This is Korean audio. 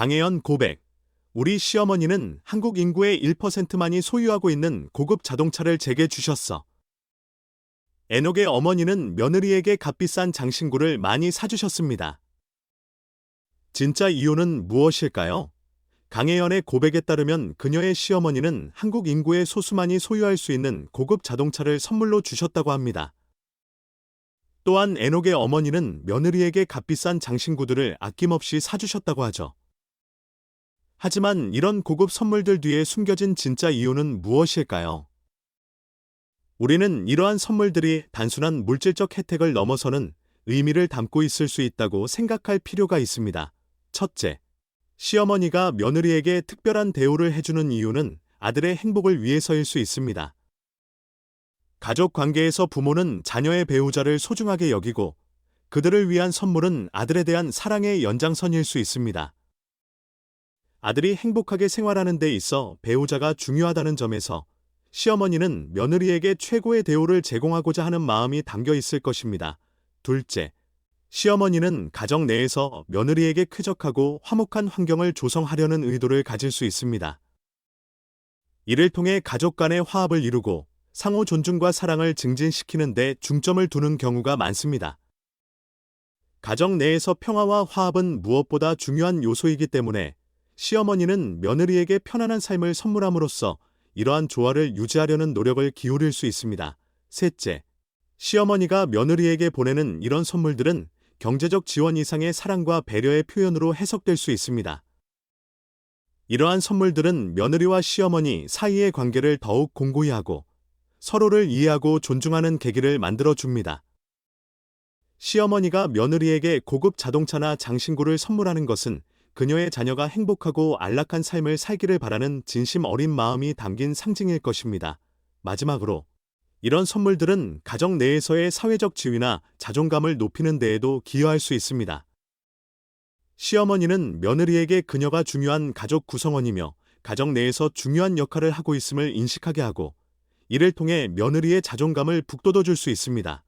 강혜연 고백. 우리 시어머니는 한국 인구의 1%만이 소유하고 있는 고급 자동차를 제게 주셨어. 에녹의 어머니는 며느리에게 값비싼 장신구를 많이 사주셨습니다. 진짜 이유는 무엇일까요? 강혜연의 고백에 따르면 그녀의 시어머니는 한국 인구의 소수만이 소유할 수 있는 고급 자동차를 선물로 주셨다고 합니다. 또한 에녹의 어머니는 며느리에게 값비싼 장신구들을 아낌없이 사주셨다고 하죠. 하지만 이런 고급 선물들 뒤에 숨겨진 진짜 이유는 무엇일까요? 우리는 이러한 선물들이 단순한 물질적 혜택을 넘어서는 의미를 담고 있을 수 있다고 생각할 필요가 있습니다. 첫째, 시어머니가 며느리에게 특별한 대우를 해주는 이유는 아들의 행복을 위해서일 수 있습니다. 가족 관계에서 부모는 자녀의 배우자를 소중하게 여기고 그들을 위한 선물은 아들에 대한 사랑의 연장선일 수 있습니다. 아들이 행복하게 생활하는 데 있어 배우자가 중요하다는 점에서 시어머니는 며느리에게 최고의 대우를 제공하고자 하는 마음이 담겨 있을 것입니다. 둘째, 시어머니는 가정 내에서 며느리에게 쾌적하고 화목한 환경을 조성하려는 의도를 가질 수 있습니다. 이를 통해 가족 간의 화합을 이루고 상호 존중과 사랑을 증진시키는 데 중점을 두는 경우가 많습니다. 가정 내에서 평화와 화합은 무엇보다 중요한 요소이기 때문에 시어머니는 며느리에게 편안한 삶을 선물함으로써 이러한 조화를 유지하려는 노력을 기울일 수 있습니다. 셋째, 시어머니가 며느리에게 보내는 이런 선물들은 경제적 지원 이상의 사랑과 배려의 표현으로 해석될 수 있습니다. 이러한 선물들은 며느리와 시어머니 사이의 관계를 더욱 공고히 하고 서로를 이해하고 존중하는 계기를 만들어 줍니다. 시어머니가 며느리에게 고급 자동차나 장신구를 선물하는 것은 그녀의 자녀가 행복하고 안락한 삶을 살기를 바라는 진심 어린 마음이 담긴 상징일 것입니다. 마지막으로 이런 선물들은 가정 내에서의 사회적 지위나 자존감을 높이는 데에도 기여할 수 있습니다. 시어머니는 며느리에게 그녀가 중요한 가족 구성원이며 가정 내에서 중요한 역할을 하고 있음을 인식하게 하고 이를 통해 며느리의 자존감을 북돋워 줄 수 있습니다.